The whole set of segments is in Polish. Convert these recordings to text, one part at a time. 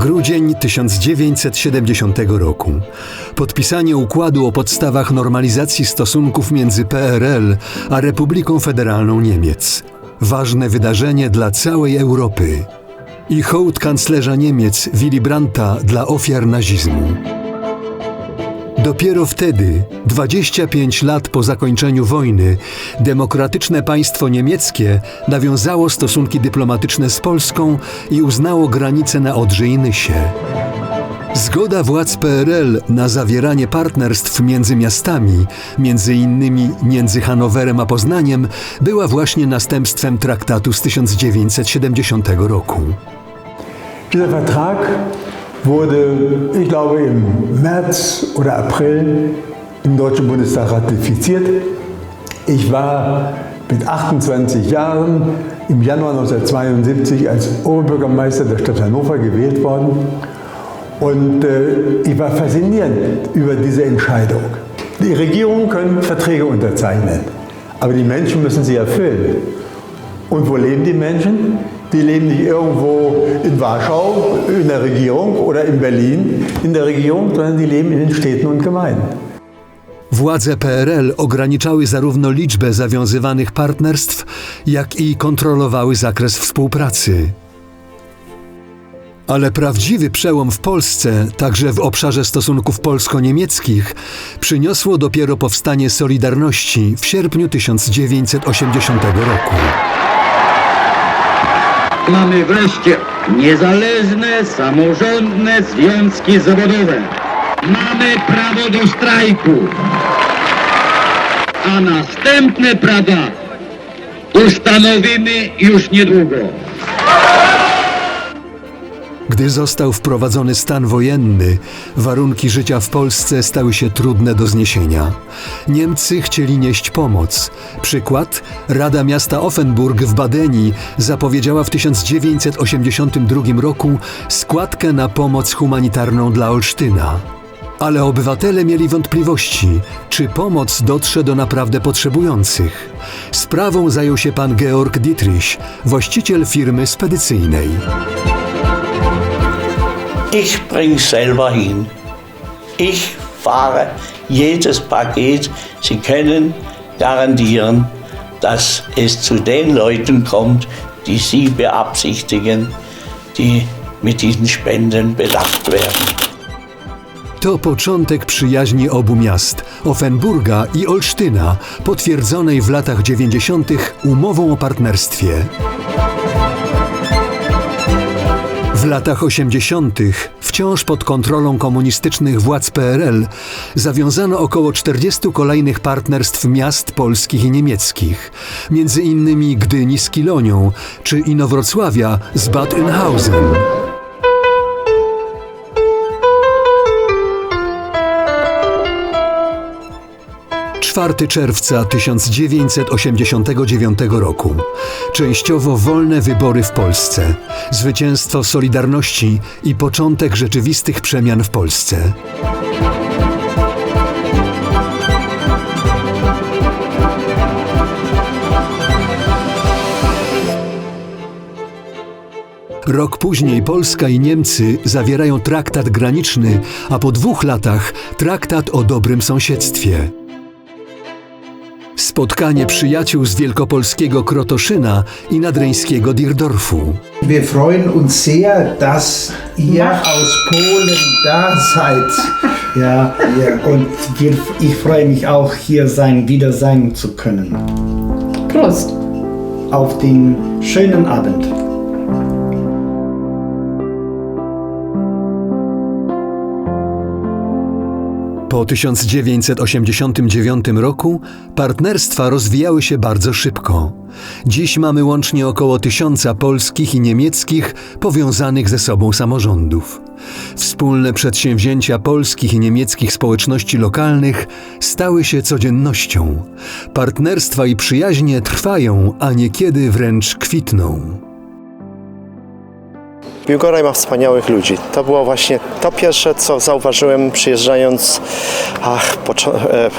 Grudzień 1970 roku. Podpisanie układu o podstawach normalizacji stosunków między PRL a Republiką Federalną Niemiec. Ważne wydarzenie dla całej Europy. I hołd kanclerza Niemiec Willy Brandta dla ofiar nazizmu. Dopiero wtedy, 25 lat po zakończeniu wojny, demokratyczne państwo niemieckie nawiązało stosunki dyplomatyczne z Polską i uznało granice na Odrze i Nysie. Zgoda władz PRL na zawieranie partnerstw między miastami, między innymi między Hanowerem a Poznaniem, była właśnie następstwem traktatu z 1970 roku. Dieser Vertrag wurde, ich glaube, im März oder April im Deutschen Bundestag ratifiziert. Ich war mit 28 Jahren im Januar 1972 als Oberbürgermeister der Stadt Hannover gewählt worden. Und äh, ich war fasziniert über diese Entscheidung. Die Regierungen können Verträge unterzeichnen, aber die Menschen müssen sie erfüllen. Und wo leben die Menschen? Die leben nicht irgendwo in Warschau in der Regierung oder in Berlin in der Regierung, sondern die leben in den Städten und Gemeinden. Władze PRL ograniczały zarówno liczbę zawiązywanych partnerstw, jak i kontrolowały zakres współpracy. Ale prawdziwy przełom w Polsce, także w obszarze stosunków polsko-niemieckich, przyniosło dopiero powstanie Solidarności w sierpniu 1980 roku. Mamy wreszcie niezależne, samorządne związki zawodowe. Mamy prawo do strajku. A następne prawa ustanowimy już niedługo. Gdy został wprowadzony stan wojenny, warunki życia w Polsce stały się trudne do zniesienia. Niemcy chcieli nieść pomoc. Przykład: Rada Miasta Offenburg w Badenii zapowiedziała w 1982 roku składkę na pomoc humanitarną dla Olsztyna. Ale obywatele mieli wątpliwości, czy pomoc dotrze do naprawdę potrzebujących. Sprawą zajął się pan Georg Dietrich, właściciel firmy spedycyjnej. Ich bringe selber hin. Ich fahre jedes Paket. Sie können garantieren, dass es zu den Leuten kommt, die Sie beabsichtigen, die mit diesen Spenden bedacht werden. To początek przyjaźni obu miast, Offenburga i Olsztyna, potwierdzonej w latach 90. umową o partnerstwie. W latach 80., wciąż pod kontrolą komunistycznych władz PRL, zawiązano około 40 kolejnych partnerstw miast polskich i niemieckich, między innymi Gdyni z Kilonią czy Inowrocławia z Bad Oeynhausen. 4 czerwca 1989 roku. Częściowo wolne wybory w Polsce. Zwycięstwo Solidarności i początek rzeczywistych przemian w Polsce. Rok później Polska i Niemcy zawierają traktat graniczny, a po dwóch latach traktat o dobrym sąsiedztwie. Spotkanie przyjaciół z wielkopolskiego Krotoszyna i nadreńskiego Dirdorfu. Wir freuen uns sehr, dass ihr aus Polen da seid. Ja, ja. und wir, ich freue mich auch, hier sein, wieder sein zu können. Prost! Auf den schönen Abend. Po 1989 roku partnerstwa rozwijały się bardzo szybko. Dziś mamy łącznie około tysiąca polskich i niemieckich powiązanych ze sobą samorządów. Wspólne przedsięwzięcia polskich i niemieckich społeczności lokalnych stały się codziennością. Partnerstwa i przyjaźnie trwają, a niekiedy wręcz kwitną. Biłgoraj ma wspaniałych ludzi. To było właśnie to pierwsze, co zauważyłem przyjeżdżając ach, poczo- e,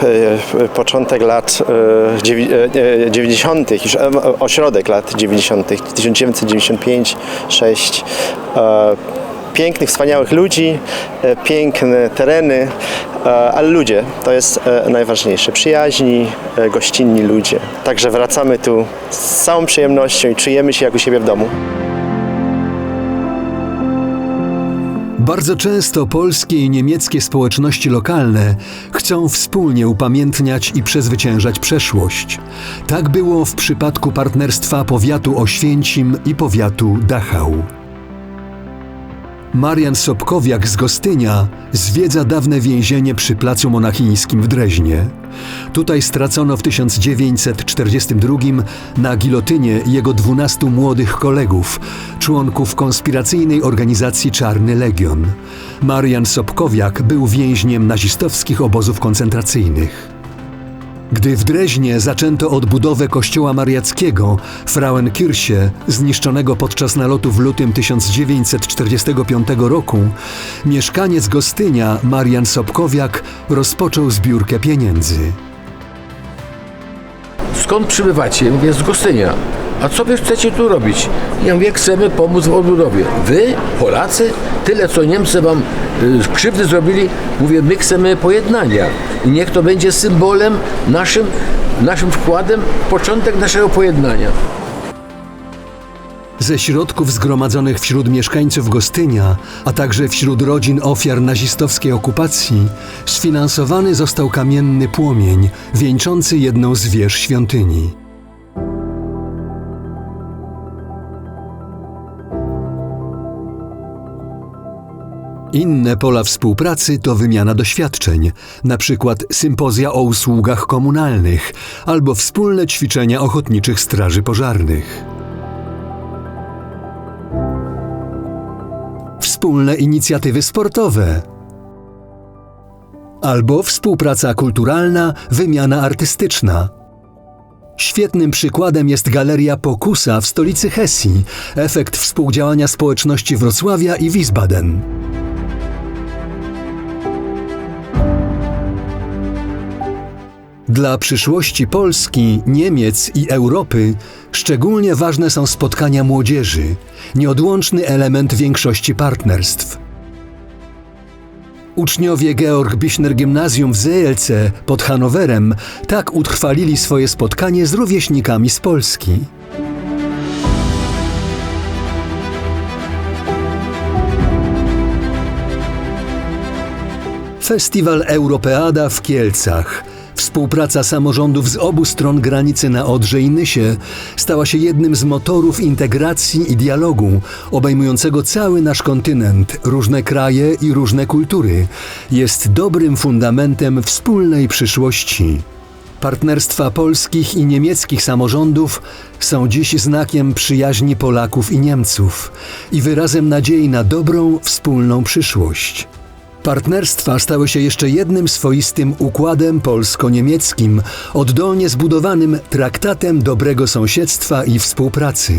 e, początek lat e, e, e, 90., już e, ośrodek lat 90., 1995 6 e, pięknych, wspaniałych ludzi, e, piękne tereny, e, ale ludzie to jest e, najważniejsze. Przyjaźni, e, gościnni ludzie. Także wracamy tu z całą przyjemnością i czujemy się jak u siebie w domu. Bardzo często polskie i niemieckie społeczności lokalne chcą wspólnie upamiętniać i przezwyciężać przeszłość. Tak było w przypadku partnerstwa powiatu Oświęcim i powiatu Dachau. Marian Sobkowiak z Gostynia zwiedza dawne więzienie przy Placu Monachijskim w Dreźnie. Tutaj stracono w 1942 na gilotynie jego 12 młodych kolegów, członków konspiracyjnej organizacji Czarny Legion. Marian Sobkowiak był więźniem nazistowskich obozów koncentracyjnych. Gdy w Dreźnie zaczęto odbudowę kościoła mariackiego Frauenkirche, zniszczonego podczas nalotu w lutym 1945 roku, mieszkaniec Gostynia Marian Sobkowiak rozpoczął zbiórkę pieniędzy. Skąd przybywacie? Mówię, z Gostynia. A co wy chcecie tu robić? Ja mówię, chcemy pomóc w odbudowie. Wy, Polacy? Tyle, co Niemcy wam y, krzywdy zrobili, mówię, my chcemy pojednania. I niech to będzie symbolem naszym, naszym wkładem, początek naszego pojednania. Ze środków zgromadzonych wśród mieszkańców Gostynia, a także wśród rodzin ofiar nazistowskiej okupacji, sfinansowany został kamienny płomień wieńczący jedną z wież świątyni. Inne pola współpracy to wymiana doświadczeń, na przykład sympozja o usługach komunalnych albo wspólne ćwiczenia ochotniczych straży pożarnych. Wspólne inicjatywy sportowe. Albo współpraca kulturalna, wymiana artystyczna. Świetnym przykładem jest Galeria Pokusa w stolicy Hesji, efekt współdziałania społeczności Wrocławia i Wiesbaden. Dla przyszłości Polski, Niemiec i Europy szczególnie ważne są spotkania młodzieży, nieodłączny element większości partnerstw. Uczniowie Georg Bichner Gimnazjum w Zeelce pod Hanowerem tak utrwalili swoje spotkanie z rówieśnikami z Polski. Festiwal Europeada w Kielcach. Współpraca samorządów z obu stron granicy na Odrze i Nysie stała się jednym z motorów integracji i dialogu obejmującego cały nasz kontynent, różne kraje i różne kultury. Jest dobrym fundamentem wspólnej przyszłości. Partnerstwa polskich i niemieckich samorządów są dziś znakiem przyjaźni Polaków i Niemców i wyrazem nadziei na dobrą, wspólną przyszłość. Partnerstwa stały się jeszcze jednym swoistym układem polsko-niemieckim, oddolnie zbudowanym traktatem dobrego sąsiedztwa i współpracy.